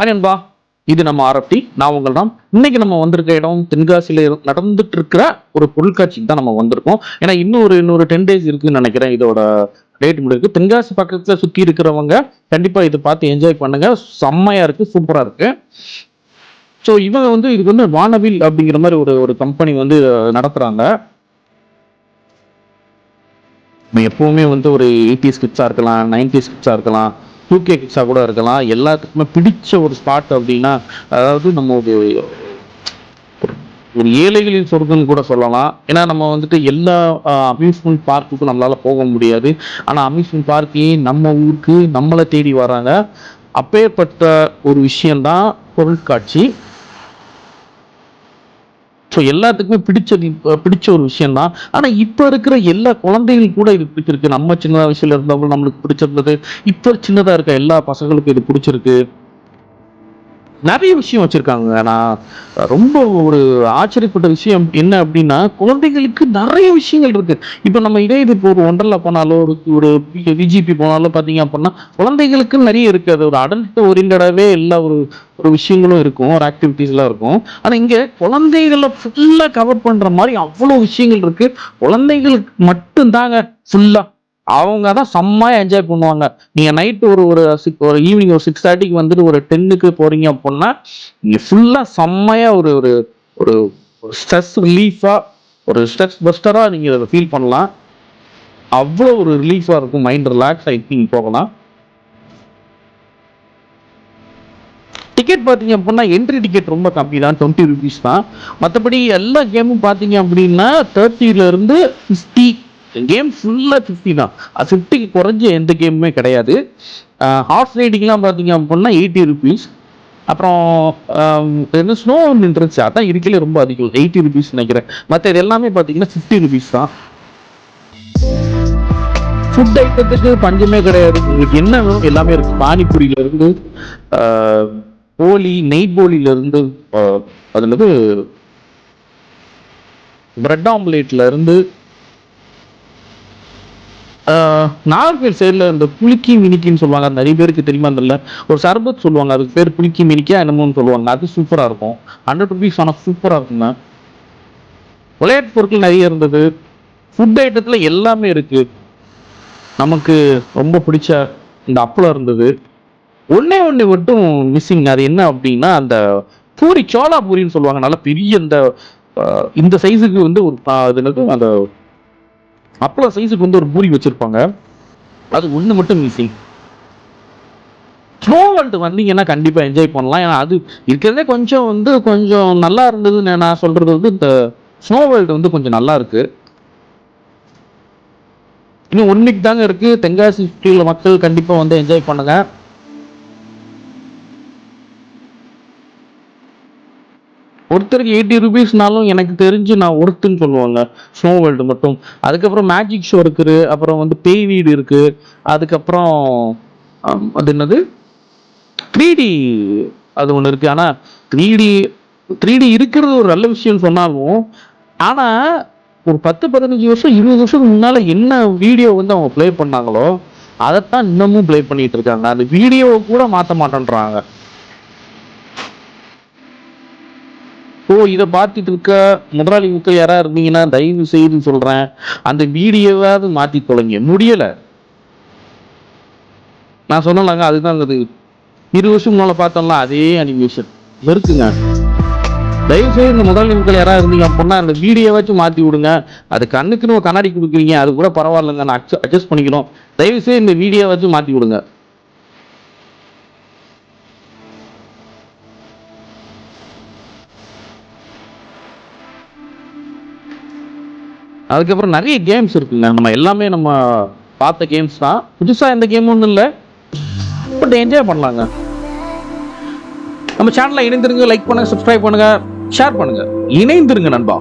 ஆரியன்பா இது நம்ம ஆரப்டி நான் உங்கள் தான் இன்னைக்கு நம்ம வந்திருக்க இடம் தென்காசியில நடந்துட்டு இருக்கிற ஒரு பொருட்காட்சிக்கு தான் நம்ம வந்திருக்கோம். ஏன்னா இன்னும் ஒரு இன்னொரு டென் டேஸ் இருக்குன்னு நினைக்கிறேன் இதோட டேட் முடிருக்கு தென்காசி பக்கத்தில் சுற்றி இருக்கிறவங்க கண்டிப்பாக இதை பார்த்து என்ஜாய் பண்ணுங்க. செம்மையா இருக்கு சூப்பராக இருக்கு. ஸோ இவங்க வந்து இதுக்கு வந்து வானவில் அப்படிங்கிற மாதிரி ஒரு ஒரு கம்பெனி வந்து நடத்துறாங்க. எப்பவுமே வந்து ஒரு எயிட்டிஸ் கிட்ஸாக இருக்கலாம் நைன்டிஸ் கிட்ஸாக இருக்கலாம். டூ கே கிட்ஸாக கூட இருக்கலாம். எல்லாத்துக்குமே பிடிச்ச ஒரு ஸ்பாட் அப்படின்னா அதாவது நம்ம ஒரு ஏழைகளின் சொர்க்கம்னு கூட சொல்லலாம். ஏன்னா நம்ம வந்துட்டு எல்லா அம்யூஸ்மெண்ட் பார்க்குக்கும் நம்மளால போக முடியாது. ஆனால் அம்யூஸ்மெண்ட் பார்க்கே நம்ம ஊருக்கு நம்மளை தேடி வராங்க. அப்பேற்பட்ட ஒரு விஷயம்தான் பொருட்காட்சி. ஸோ எல்லாத்துக்குமே பிடிச்சது பிடிச்ச ஒரு விஷயம் தான் ஆனால் இப்போ இருக்கிற எல்லா குழந்தைகளுக்கு கூட இது பிடிச்சிருக்கு. நம்ம சின்ன வயசுல இருந்தவங்க நம்மளுக்கு பிடிச்சிருந்தது. இப்போ சின்னதாக இருக்க எல்லா பசங்களுக்கும் இது பிடிச்சிருக்கு. நிறைய விஷயம் வச்சுருக்காங்க. நான் ரொம்ப ஒரு ஆச்சரியப்பட்ட விஷயம் என்ன அப்படின்னா குழந்தைகளுக்கு நிறைய விஷயங்கள் இருக்குது இப்போ நம்ம இதே இது இப்போ ஒரு ஒண்டர்லா போனாலோ ஒரு ஒரு விஜிபி போனாலோ பார்த்தீங்க அப்படின்னா குழந்தைகளுக்கு நிறைய இருக்குது அது ஒரு அடல்ட் ஓரியன்டாகவே எல்லா ஒரு ஒரு விஷயங்களும் இருக்கும். ஒரு ஆக்டிவிட்டீஸ்லாம் இருக்கும். ஆனால் இங்கே குழந்தைகளை ஃபுல்லாக கவர் பண்ணுற மாதிரி அவ்வளோ விஷயங்கள் இருக்குது குழந்தைகளுக்கு மட்டும்தாங்க ஃபுல்லாக அவங்க தான் செம்மையாக என்ஜாய் பண்ணுவாங்க. நீங்கள் நைட்டு ஒரு ஒரு சிக் ஒரு ஈவினிங் ஒரு சிக்ஸ் தேர்ட்டிக்கு வந்துட்டு ஒரு டென்னுக்கு போகிறீங்க அப்படின்னா நீங்கள் ஃபுல்லாக செம்மையாக ஒரு ஒரு ஒரு ஸ்ட்ரெஸ் ரிலீஃபாக ஒரு ஸ்ட்ரெஸ் பஸ்டராக நீங்கள் அதை ஃபீல் பண்ணலாம். அவ்வளோ ஒரு ரிலீஃபாக இருக்கும். மைண்ட் ரிலாக்ஸ் ஆகி நீங்கள் போகலாம். டிக்கெட் பார்த்தீங்க அப்படின்னா என்ட்ரி டிக்கெட் ரொம்ப கம்மி தான் டுவெண்ட்டி ருபீஸ் தான். மற்றபடி எல்லா கேமும் பார்த்தீங்க அப்படின்னா தேர்ட்டியிலேருந்து ஃபிஃப்டி கேம் ஃபுல்லாக ஃபிஃப்டி தான் அது ஃபிஃப்டிக்கு குறைஞ்ச எந்த கேமுமே கிடையாது. ஹார்ஸ் ரைடிங்லாம் பார்த்தீங்க அப்படின்னா எயிட்டி ருபீஸ் அப்புறம் என்ன ஸ்னோ நின்றுச்சு. அதான் இருக்கலே ரொம்ப அதிகம். எயிட்டி ருபீஸ் நினைக்கிறேன். மற்ற இது எல்லாமே பார்த்தீங்கன்னா ஃபிஃப்டி ருபீஸ் தான். ஃபுட் ஐட்டத்துக்கு பஞ்சமே கிடையாது. உங்களுக்கு என்ன வேணும் எல்லாமே இருக்கு. பானிபூரியில இருந்து போலி நெய் போலியில இருந்து அது என்னது பிரெட் ஆம்லேட்ல இருந்து நாகர்கோவில் சைடில் இந்த புளிக்கி மினிக்கின்னு சொல்லுவாங்க. அது நிறைய பேருக்கு தெரியுமா இல்லை? ஒரு சர்பத் சொல்லுவாங்க. அதுக்கு பேர் புளிக்கி மினிக்கா என்னமோன்னு சொல்லுவாங்க. அது சூப்பராக இருக்கும். ஹண்ட்ரட் ருபீஸ் ஆனால் சூப்பராக இருக்குங்க. விளையாட்டு பொருட்கள் நிறைய இருந்தது. ஃபுட் ஐட்டத்தில் எல்லாமே இருக்குது நமக்கு ரொம்ப பிடிச்ச இந்த அப்பளம் இருந்தது. ஒன்றே ஒன்று மட்டும் மிஸ்ஸிங் அது என்ன அப்படின்னா அந்த பூரி சோளா பூரின்னு சொல்லுவாங்க. நல்லா பெரிய இந்த இந்த சைஸுக்கு வந்து ஒரு ஆஹ், அது என்னது? அந்த அப்பளம் சைஸுக்கு வந்து ஒரு பூரி வச்சிருப்பாங்க. அது ஒன்று மட்டும் மிஸ்ஸிங் ஸ்னோ வேர்ல்டு வந்தீங்கன்னா கண்டிப்பாக என்ஜாய் பண்ணலாம். ஏன்னா அது இருக்கிறதே கொஞ்சம் வந்து கொஞ்சம் நல்லா இருந்ததுன்னு நான் சொல்கிறது வந்து இந்த ஸ்னோ வேர்ல்டு வந்து கொஞ்சம் நல்லா இருக்கு. இன்னும் ஒன் வீக் தாங்க இருக்கு. தென்காசி சுற்றியுள்ள மக்கள் கண்டிப்பாக வந்து என்ஜாய் பண்ணுங்க. ஒருத்தருக்கு எயிட்டி ருபீஸ்னாலும் எனக்கு தெரிஞ்சு நான் ஒருத்துன்னு சொல்லுவாங்க. ஸ்னோ வேர்ல்டு மட்டும். அதுக்கப்புறம் மேஜிக் ஷோ இருக்குது. அப்புறம் வந்து பேய் வீடு இருக்குது அதுக்கப்புறம் அது என்னது? த்ரீ டி அது ஒன்று இருக்குது ஆனால் த்ரீ டி த்ரீ டி இருக்கிறது ஒரு நல்ல விஷயம்னு சொன்னாலும் ஆனால் ஒரு பத்து பதினஞ்சு வருஷம் இருபது வருஷத்துக்கு முன்னால் என்ன வீடியோ வந்து அவங்க ப்ளே பண்ணாங்களோ அதைத்தான் இன்னமும் ப்ளே பண்ணிட்டு இருக்காங்க. அந்த வீடியோவை கூட மாற்ற மாட்டேன்றாங்க. ஓ இதை பார்த்துட்டு இருக்க முதலாளி மக்கள் யாராக இருந்தீங்கன்னா தயவு செய்து சொல்றேன். அந்த வீடியோவாவது மாத்தி தொலைங்க. முடியல. நான் சொன்னலாங்க அதுதான் அது. இரு வருஷம் முன்னால பார்த்தோம்ல அதே அனிமேஷன் வெறுக்குங்க. தயவு செய்து இந்த முதலாளி மக்கள் யாராவது இருந்தீங்க அப்படின்னா அந்த வீடியோவாச்சும் மாத்தி விடுங்க. அது கண்ணுக்குன்னு ஒரு கண்ணாடி கொடுக்குறீங்க அது கூட பரவாயில்லைங்க. நான் அட்ஜஸ்ட் பண்ணிக்கிறோம். தயவு செய்து இந்த வீடியோவாச்சும் மாத்தி விடுங்க. அதுக்கப்புறம் நிறைய கேம்ஸ் இருக்குங்க. நம்ம எல்லாமே நம்ம பார்த்த கேம்ஸ் தான். புதுசா எந்த கேம் ஒன்றும் இல்லை. பட் என்ஜாய் பண்ணலாங்க. நம்ம சேனலில் இணைந்திருங்க லைக் பண்ணுங்கள் சப்ஸ்கிரைப் பண்ணுங்க ஷேர் பண்ணுங்க. இணைந்திருங்க நண்பா.